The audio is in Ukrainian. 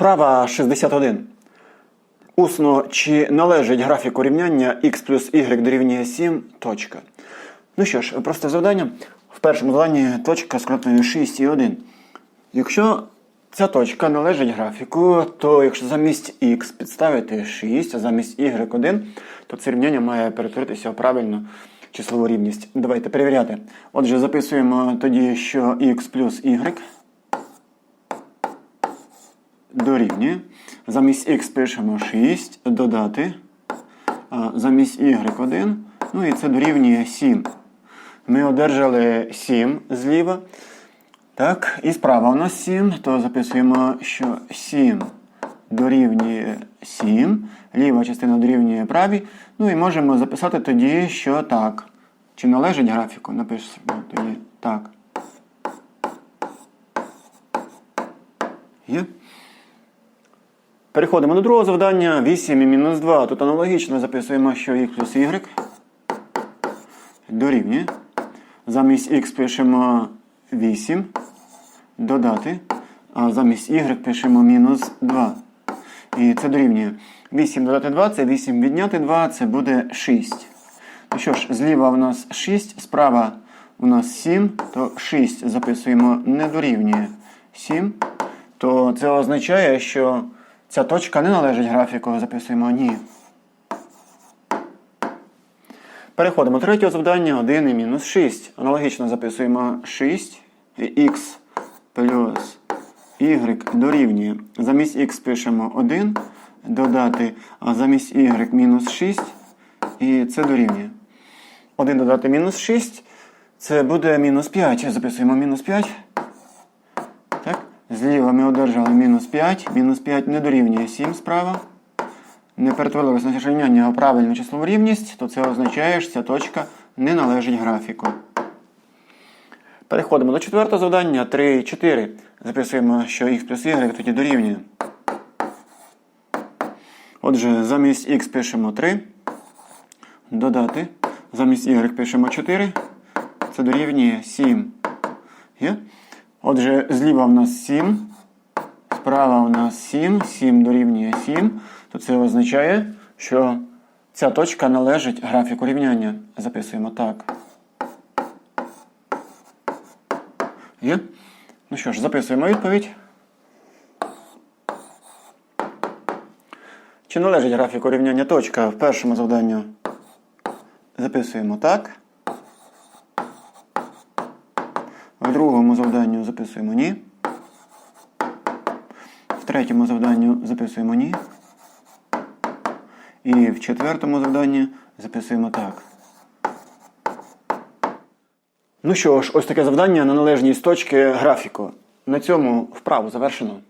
Вправа 61. Усно чи належить графіку рівняння x плюс y дорівнює 7. Точка. Ну що ж, просте завдання. В першому завданні точка з кротною 6 і 1. Якщо ця точка належить графіку, то якщо замість x підставити 6, а замість y1, то це рівняння має перетворитися в правильну числову рівність. Давайте перевіряти. Отже, записуємо тоді, що x плюс y дорівнює. Замість x пишемо 6, додати. Замість y1, ну і це дорівнює 7. Ми одержали 7 зліва. Так, і справа у нас 7, то записуємо, що 7 дорівнює 7. Ліва частина дорівнює правій. Ну і можемо записати тоді, що так. Чи належить графіку? Напишемо тоді так. Є? Переходимо до другого завдання. 8 і мінус 2. Тут аналогічно записуємо, що х плюс y дорівнює. Замість х пишемо 8. Додати. А замість y пишемо мінус 2. І це дорівнює. 8 додати 2 це 8 відняти 2, це буде 6. Ну що ж, зліва у нас 6, справа у нас 7, то 6 записуємо не дорівнює 7. То це означає, що ця точка не належить графіку, записуємо ні. Переходимо до третього завдання 1 і мінус 6. Аналогічно записуємо 6 і х плюс y дорівнює. Замість х пишемо 1, додати, а замість y мінус 6, і це дорівнює. 1 додати мінус 6, це буде мінус 5. Записуємо мінус 5. Зліва ми одержали мінус 5. Мінус 5 не дорівнює 7 справа. Не перетворилось на рівняння у правильну числову рівність, то це означає, що ця точка не належить графіку. Переходимо до четвертого завдання 3 і 4. Записуємо, що х плюс y тоді дорівнює. Отже, замість х пишемо 3. Додати. Замість y пишемо 4. Це дорівнює 7. Є? Отже, зліва в нас 7. Справа у нас 7. 7 дорівнює 7. То це означає, що ця точка належить графіку рівняння. Записуємо так. Є? Ну що ж, записуємо відповідь. Чи належить графіку рівняння точка в першому завданні? Записуємо так. В другому завданню записуємо ні. В третьому завданню записуємо ні. І в четвертому завданні записуємо так. Ну що ж, ось таке завдання на належність точки графіку. На цьому вправу завершено.